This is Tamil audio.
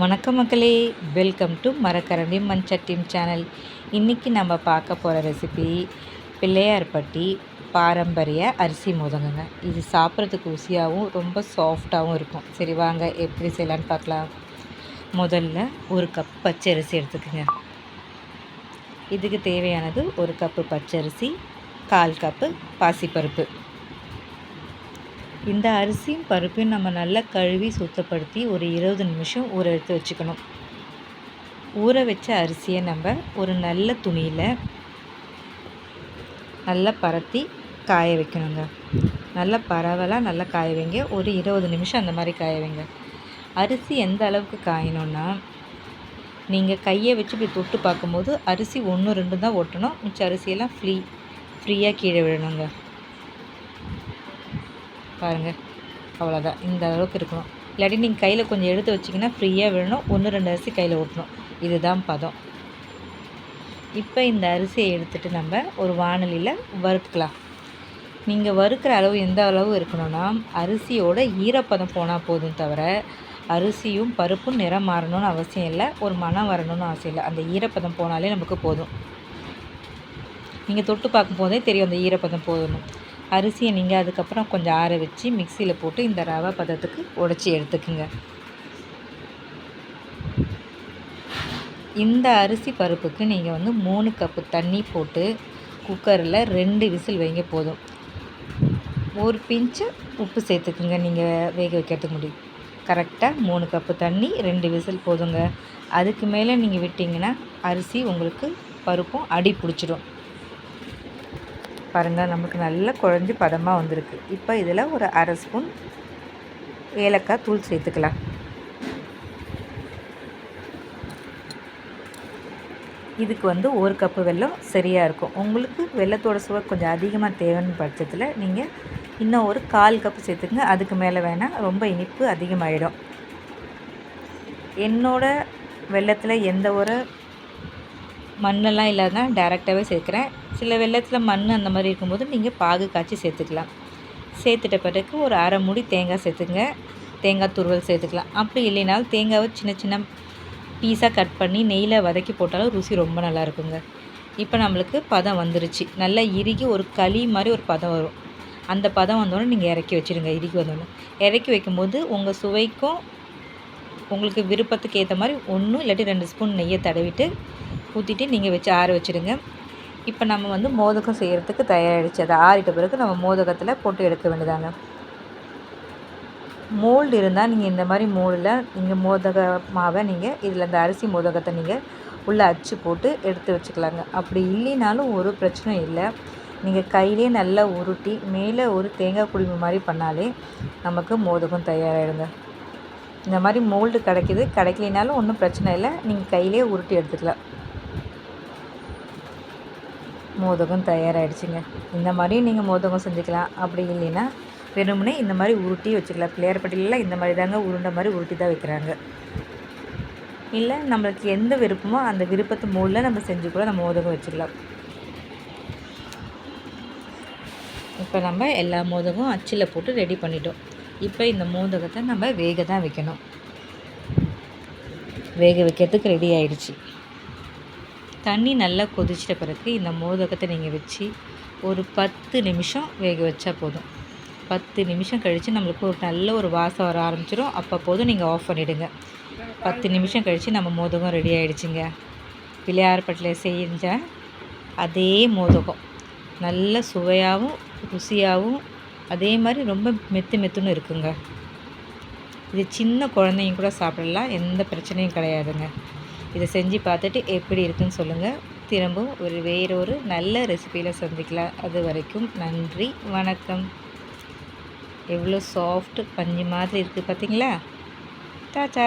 வணக்கம் மக்களே. வெல்கம் டு மரக்கரண்டி மண்சட்டிம் சேனல் இன்றைக்கி நம்ம பார்க்க போகிற ரெசிபி பிள்ளையார்பட்டி பாரம்பரிய அரிசி மோதகங்க இது சாப்பிட்றதுக்கு ருசியாகவும் ரொம்ப சாஃப்டாகவும் இருக்கும். சரி வாங்க எப்படி செய்யலான்னு பார்க்கலாம். முதல்ல ஒரு கப் பச்சரிசி எடுத்துக்கோங்க. இதுக்கு தேவையானது ஒரு கப்பு பச்சரிசி கால் கப்பு பாசிப்பருப்பு. இந்த அரிசியும் பருப்பையும் நம்ம நல்லா கழுவி சுத்தப்படுத்தி ஒரு இருபது நிமிஷம் ஊற எடுத்து வச்சுக்கணும். ஊற வச்ச அரிசியை நம்ம ஒரு நல்ல துணியில் நல்லா பரத்தி காய வைக்கணுங்க. நல்லா பரவலாக நல்லா காய வைங்க. ஒரு இருபது நிமிஷம் அந்த மாதிரி காய வைங்க. அரிசி எந்த அளவுக்கு காயணும்னா நீங்கள் கையை வச்சு இப்படி தொட்டு பார்க்கும்போது அரிசி ஒன்று ரெண்டு தான் ஒட்டணும். மிச்ச அரிசியெல்லாம் ஃப்ரீ ஃப்ரீயாக கீழே விழணுங்க பாருங்கள் அவ்வளோதான் இந்த அளவுக்கு இருக்கணும். இல்லாட்டி நீங்கள் கையில் கொஞ்சம் எடுத்து வச்சிங்கன்னா ஃப்ரீயாக விழணும். ஒன்று ரெண்டு அரிசி கையில் ஊற்றணும் இதுதான் பதம். இப்போ இந்த அரிசியை எடுத்துகிட்டு நம்ம ஒரு வானலியில் வறுத்துக்கலாம். நீங்கள் வறுக்கிற அளவு எந்த அளவு இருக்கணும்னா அரிசியோட ஈரப்பதம் போனால் போதும் தவிர அரிசியும் பருப்பும் நிறம் மாறணும்னு அவசியம் இல்லை. ஒரு மனம் வரணும்னு அவசியம் இல்லை. அந்த ஈரப்பதம் போனாலே நமக்கு போதும். நீங்கள் தொட்டு பார்க்கும் போதே தெரியும் அந்த ஈரப்பதம் போதணும் அரிசியை நீங்கள் அதுக்கப்புறம் கொஞ்சம் ஆற வச்சு மிக்சியில் போட்டு இந்த ரவை பதத்துக்கு உடச்சி எடுத்துக்குங்க. இந்த அரிசி பருப்புக்கு நீங்கள் வந்து மூணு கப்பு தண்ணி போட்டு குக்கரில் ரெண்டு விசில் வைங்க போதும். ஒரு பிஞ்சு உப்பு சேர்த்துக்குங்க நீங்கள் வேக வைக்கிறதுக்கு முடியும் கரெக்டாக மூணு கப்பு தண்ணி ரெண்டு விசில் போதுங்க. அதுக்கு மேலே நீங்கள் விட்டிங்கன்னா அரிசி உங்களுக்கு பருப்பும் அடி பிடிச்சிடும். பாருங்கள் நமக்கு நல்ல குழஞ்சி பதமாக வந்திருக்கு. இப்போ இதில் ஒரு அரை ஸ்பூன் ஏலக்காய் தூள் சேர்த்துக்கலாம். இதுக்கு வந்து ஒரு கப்பு வெல்லம் சரியாக இருக்கும். உங்களுக்கு வெள்ளத்தோட சுவை கொஞ்சம் அதிகமாக தேவைன்னு பட்சத்தில் நீங்கள் இன்னும் ஒரு கால் கப்பு சேர்த்துக்குங்க. அதுக்கு மேலே வேணால் ரொம்ப இனிப்பு அதிகமாகிடும் என்னோட வெள்ளத்தில் எந்த ஒரு மண்ணெல்லாம் இல்லாத டேரெக்டாகவே சேர்க்குறேன். சில வெள்ளத்தில் மண் அந்த மாதிரி இருக்கும்போது நீங்கள் பாகு காய்ச்சி சேர்த்துக்கலாம். சேர்த்துட்ட பிறகு ஒரு அரை மூடி தேங்காய் சேர்த்துங்க தேங்காய் துருவல் சேர்த்துக்கலாம். அப்படி இல்லைனாலும் தேங்காவை சின்ன சின்ன பீஸாக கட் பண்ணி நெய்யில் வதக்கி போட்டாலும் ருசி ரொம்ப நல்லா இருக்குங்க. இப்போ நம்மளுக்கு பதம் வந்துருச்சு. நல்லா இறுகி ஒரு களி மாதிரி ஒரு பதம் வரும். அந்த பதம் வந்தோடனே நீங்கள் இறக்கி வச்சுருங்க. இறுகி வந்தோடனே. இறக்கி வைக்கும்போது உங்கள் சுவைக்கும் உங்களுக்கு விருப்பத்துக்கு ஏற்ற மாதிரி ஒன்று இல்லாட்டி ரெண்டு ஸ்பூன் நெய்யை தடவிட்டு ஊற்றிட்டு நீங்கள் வச்சு ஆற வச்சுடுங்க. இப்போ நம்ம வந்து மோதகம் செய்கிறதுக்கு தயாராகிடுச்சு அதை ஆறிட்ட பிறகு நம்ம மோதகத்தில் போட்டு எடுக்க வேண்டியதாங்க. மோல்டு இருந்தால் நீங்கள் இந்த மாதிரி மோல்டில் நீங்கள் மோதக மாவை நீங்கள் இதில் இந்த அரிசி மோதகத்தை நீங்கள் உள்ளே அச்சு போட்டு எடுத்து வச்சுக்கலாங்க. அப்படி இல்லைனாலும் ஒரு பிரச்சனையும் இல்லை. நீங்கள் கையிலே நல்லா உருட்டி மேலே ஒரு தேங்காய் குழிவு மாதிரி பண்ணாலே நமக்கு மோதகம் தயாராகிடுங்க இந்த மாதிரி மோல்டு கிடைக்கிது. கிடைக்கலினாலும் ஒன்றும் பிரச்சனை இல்லை. நீங்கள் கையிலே உருட்டி எடுத்துக்கலாம். மோதகம் தயாராகிடுச்சுங்க இந்த மாதிரியும் நீங்கள் மோதகம் செஞ்சுக்கலாம். அப்படி இல்லைன்னா வெறுமனே இந்த மாதிரி உருட்டி வச்சுக்கலாம். பிள்ளையார் பட்டியலில் இந்த மாதிரி தாங்க உருண்டை மாதிரி உருட்டி தான் வைக்கிறாங்க. இல்லை நம்மளுக்கு எந்த விருப்பமோ அந்த விருப்பத்து மூலில் நம்ம செஞ்சு கூட நம்ம மோதகம் வச்சுக்கலாம். இப்போ நம்ம எல்லா மோதகமும் அச்சில் போட்டு ரெடி பண்ணிட்டோம். இப்போ இந்த மோதகத்தை நம்ம வேக தான் வைக்கணும். வேக வைக்கிறதுக்கு ரெடி ஆயிடுச்சு. தண்ணி நல்லா கொதிச்சிட்ட பிறகு இந்த மோதகத்தை நீங்கள் வச்சு ஒரு பத்து நிமிஷம் வேக வச்சா போதும். பத்து நிமிஷம் கழித்து நம்மளுக்கு ஒரு நல்ல ஒரு வாசம் வர ஆரம்பிச்சிடும் அப்போ போதும் நீங்கள் ஆஃப் பண்ணிவிடுங்க பத்து நிமிஷம் கழித்து நம்ம மோதகம் ரெடி ஆகிடுச்சிங்க பிள்ளையார்பட்டில் செஞ்ச அதே மோதகம். நல்ல சுவையாகவும் ருசியாகவும் அதே மாதிரி ரொம்ப மெத்து மெத்துன்னு இருக்குங்க. இது சின்ன குழந்தைங்க கூட சாப்பிடலாம். எந்த பிரச்சனையும் கிடையாதுங்க. இதை செஞ்சு பார்த்துட்டு எப்படி இருக்குன்னு சொல்லுங்கள் திரும்பவும் ஒரு வேறொரு நல்ல ரெசிபியில் சந்திக்கலாம். அது வரைக்கும் நன்றி வணக்கம். எவ்வளோ சாஃப்ட் பஞ்சு மாதிரி இருக்குது பார்த்தீங்களா? டாட்டா